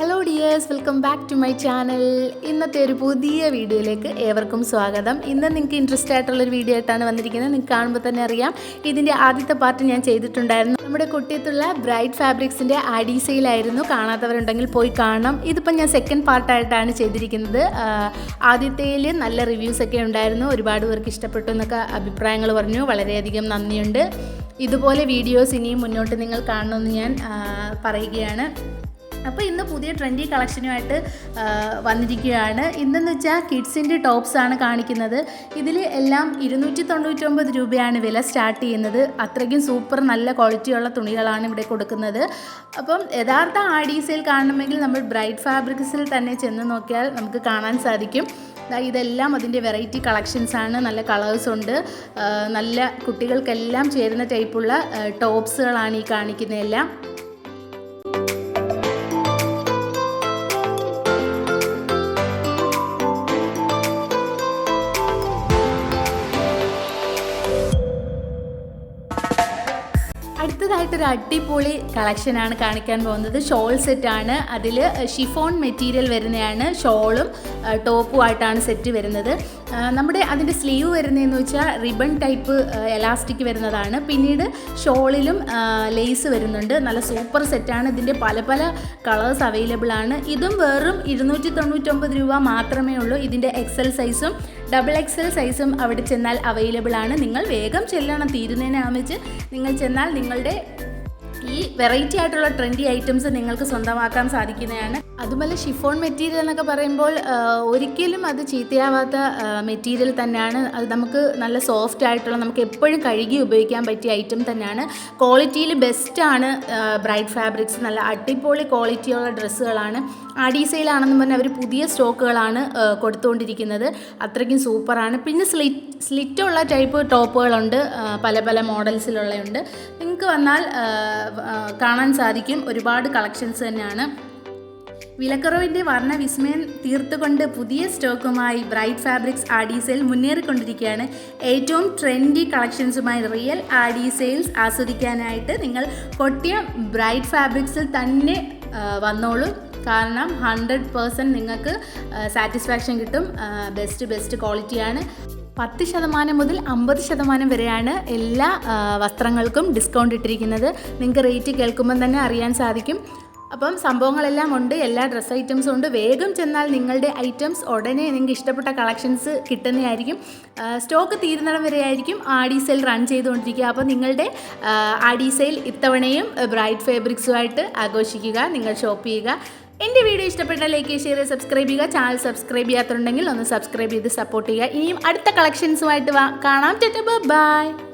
Hello dears welcome back to my channel ഇന്നത്തെ ഒരു പുതിയ വീഡിയോയിലേക്ക് ഏവർക്കും സ്വാഗതം. ഇന്ന് നിങ്ങൾക്ക് ഇൻട്രസ്റ്റ് ആയിട്ടുള്ളൊരു വീഡിയോ ആയിട്ടാണ് വന്നിരിക്കുന്നത്. നിങ്ങൾക്ക് കാണുമ്പോൾ തന്നെ അറിയാം. ഇതിന്റെ ആദ്യത്തെ പാർട്ട് ഞാൻ ചെയ്തിട്ടുണ്ടായിരുന്നു. നമ്മുടെ കുട്ടിയത്തുള്ള ബ്രൈറ്റ് ഫാബ്രിക്സിന്റെ അഡീസയിലായിരുന്നു കാണാത്തവരുണ്ടെങ്കിൽ പോയി കാണണം. ഇതിപ്പോൾ ഞാൻ സെക്കൻഡ് പാർട്ടായിട്ടാണ് ചെയ്തിരിക്കുന്നത്. ആദ്യത്തേൽ നല്ല റിവ്യൂസ് ഒക്കെ ഉണ്ടായിരുന്നു. ഒരുപാട് പേർക്ക് ഇഷ്ടപ്പെട്ടു എന്നൊക്കെ അഭിപ്രായങ്ങൾ പറഞ്ഞു. വളരെയധികം നന്ദിയുണ്ട്. ഇതുപോലെ വീഡിയോസ് ഇനിയും മുന്നോട്ട് നിങ്ങൾ കാണണമെന്ന് ഞാൻ പറയുകയാണ്. അപ്പോൾ ഇന്ന് പുതിയ ട്രെൻഡി കളക്ഷനുമായിട്ട് വന്നിരിക്കുകയാണ്. ഇന്നെന്ന് വെച്ചാൽ കിഡ്സിന്റെ ടോപ്സ് ആണ് കാണിക്കുന്നത്. ഇതിൽ എല്ലാം ഇരുന്നൂറ്റി തൊണ്ണൂറ്റൊമ്പത് രൂപയാണ് വില സ്റ്റാർട്ട് ചെയ്യുന്നത്. അത്രയ്ക്കും സൂപ്പർ നല്ല ക്വാളിറ്റിയുള്ള തുണികളാണ് ഇവിടെ കൊടുക്കുന്നത്. അപ്പം യഥാർത്ഥ ആഡീസയിൽ കാണണമെങ്കിൽ നമ്മൾ ബ്രൈറ്റ് ഫാബ്രിക്സിൽ തന്നെ ചെന്ന് നോക്കിയാൽ നമുക്ക് കാണാൻ സാധിക്കും. ഇതെല്ലാം അതിന്റെ വെറൈറ്റി കളക്ഷൻസ് ആണ്. നല്ല കളേഴ്സ് ഉണ്ട്. നല്ല കുട്ടികൾക്കെല്ലാം ചേരുന്ന ടൈപ്പുള്ള ടോപ്സുകളാണ് ഈ കാണിക്കുന്നതെല്ലാം. അടുത്തതായിട്ടൊരു അടിപൊളി കളക്ഷനാണ് കാണിക്കാൻ പോകുന്നത്. ഷോൾ സെറ്റാണ്. അതിൽ ഷിഫോൺ മെറ്റീരിയൽ വരുന്നതാണ് ഷോളും ടോപ്പുമായിട്ടാണ് സെറ്റ് വരുന്നത്. നമ്മുടെ അതിന്റെ സ്ലീവ് വരുന്നതെന്ന് വെച്ചാൽ റിബൺ ടൈപ്പ് എലാസ്റ്റിക് വരുന്നതാണ്. പിന്നീട് ഷോളിലും ലേസ് വരുന്നുണ്ട്. നല്ല സൂപ്പർ സെറ്റാണ് ഇതിന്റെ പല പല കളേഴ്സ് അവൈലബിൾ ആണ്. ഇതും വെറും ഇരുന്നൂറ്റി തൊണ്ണൂറ്റൊമ്പത് രൂപ മാത്രമേ ഉള്ളൂ. ഇതിന്റെ എക്സൽ സൈസും ഡബിൾ എക്സൽ സൈസും അവിടെ ചെന്നാൽ അവൈലബിൾ ആണ്. നിങ്ങൾ വേഗം ചെല്ലണം. തീരുന്നതിനാമിച്ച് നിങ്ങൾ ചെന്നാൽ നിങ്ങളുടെ ഈ വെറൈറ്റി ആയിട്ടുള്ള ട്രെൻഡി ഐറ്റംസ് നിങ്ങൾക്ക് സ്വന്തമാക്കാൻ സാധിക്കുന്നതാണ്. അതുപോലെ ഷിഫോൺ മെറ്റീരിയൽ എന്നൊക്കെ പറയുമ്പോൾ ഒരിക്കലും അത് ചീത്തയാവാത്ത മെറ്റീരിയൽ തന്നെയാണ്. അത് നമുക്ക് നല്ല സോഫ്റ്റ് ആയിട്ടുള്ള നമുക്ക് എപ്പോഴും കഴുകി ഉപയോഗിക്കാൻ പറ്റിയ ഐറ്റം തന്നെയാണ്. ക്വാളിറ്റിയിൽ ബെസ്റ്റാണ് ബ്രൈറ്റ് ഫാബ്രിക്സ് നല്ല അടിപൊളി ക്വാളിറ്റിയുള്ള ഡ്രസ്സുകളാണ്. ആഡീസയിലാണെന്ന് പറഞ്ഞാൽ അവർ പുതിയ സ്റ്റോക്കുകളാണ് കൊടുത്തുകൊണ്ടിരിക്കുന്നത്. അത്രയ്ക്കും സൂപ്പറാണ് പിന്നെ സ്ലിറ്റ് സ്ലിറ്റുള്ള ടൈപ്പ് ടോപ്പുകളുണ്ട് പല പല മോഡൽസിലുള്ളതുണ്ട് നിങ്ങൾക്ക് വന്നാൽ കാണാൻ സാധിക്കും. ഒരുപാട് കളക്ഷൻസ് തന്നെയാണ്. വിലക്കുറവിന്റെ വർണ വിസ്മയം തീർത്തുകൊണ്ട് പുതിയ സ്റ്റോക്കുമായി ബ്രൈറ്റ് ഫാബ്രിക്സ് ആഡി സെയിൽ മുന്നേറിക്കൊണ്ടിരിക്കുകയാണ്. ഏറ്റവും ട്രെൻഡി കളക്ഷൻസുമായി റിയൽ ആഡി സെയിൽസ് ആസ്വദിക്കാനായിട്ട് നിങ്ങൾ പൊട്ടിയ ബ്രൈറ്റ് ഫാബ്രിക്സിൽ തന്നെ വന്നോളൂ. കാരണം ഹൺഡ്രഡ് പേഴ്സന്റ് നിങ്ങൾക്ക് സാറ്റിസ്ഫാക്ഷൻ കിട്ടും. ബെസ്റ്റ് ബെസ്റ്റ് ക്വാളിറ്റിയാണ് പത്ത് ശതമാനം മുതൽ അമ്പത് ശതമാനം വരെയാണ് എല്ലാ വസ്ത്രങ്ങൾക്കും ഡിസ്കൗണ്ട് ഇട്ടിരിക്കുന്നത്. നിങ്ങൾക്ക് റേറ്റ് കേൾക്കുമ്പം തന്നെ അറിയാൻ സാധിക്കും. അപ്പം സംഭവങ്ങളെല്ലാം ഉണ്ട് എല്ലാ ഡ്രസ്സ് ഐറ്റംസും ഉണ്ട്. വേഗം ചെന്നാൽ നിങ്ങളുടെ ഐറ്റംസ് ഉടനെ നിങ്ങൾക്ക് ഇഷ്ടപ്പെട്ട കളക്ഷൻസ് കിട്ടുന്നതായിരിക്കും. സ്റ്റോക്ക് തീരുന്നിടം വരെ ആയിരിക്കും ആഡി സെയിൽ റൺ ചെയ്തുകൊണ്ടിരിക്കുക. അപ്പോൾ നിങ്ങളുടെ ആഡി സെയിൽ ഇത്തവണയും ബ്രൈറ്റ് ഫാബ്രിക്സുമായിട്ട് ആഘോഷിക്കുക നിങ്ങൾ ഷോപ്പ് ചെയ്യുക. എന്റെ വീഡിയോ ഇഷ്ടപ്പെട്ടാൽ ലൈക്ക് ഷെയർ സബ്സ്ക്രൈബ് ചെയ്യുക ചാനൽ സബ്സ്ക്രൈബ് ചെയ്യാത്തുണ്ടെങ്കിൽ ഒന്ന് സബ്സ്ക്രൈബ് ചെയ്ത് സപ്പോർട്ട് ചെയ്യുക. ഇനിയും അടുത്ത കളക്ഷൻസുമായിട്ട് കാണാം. ബൈ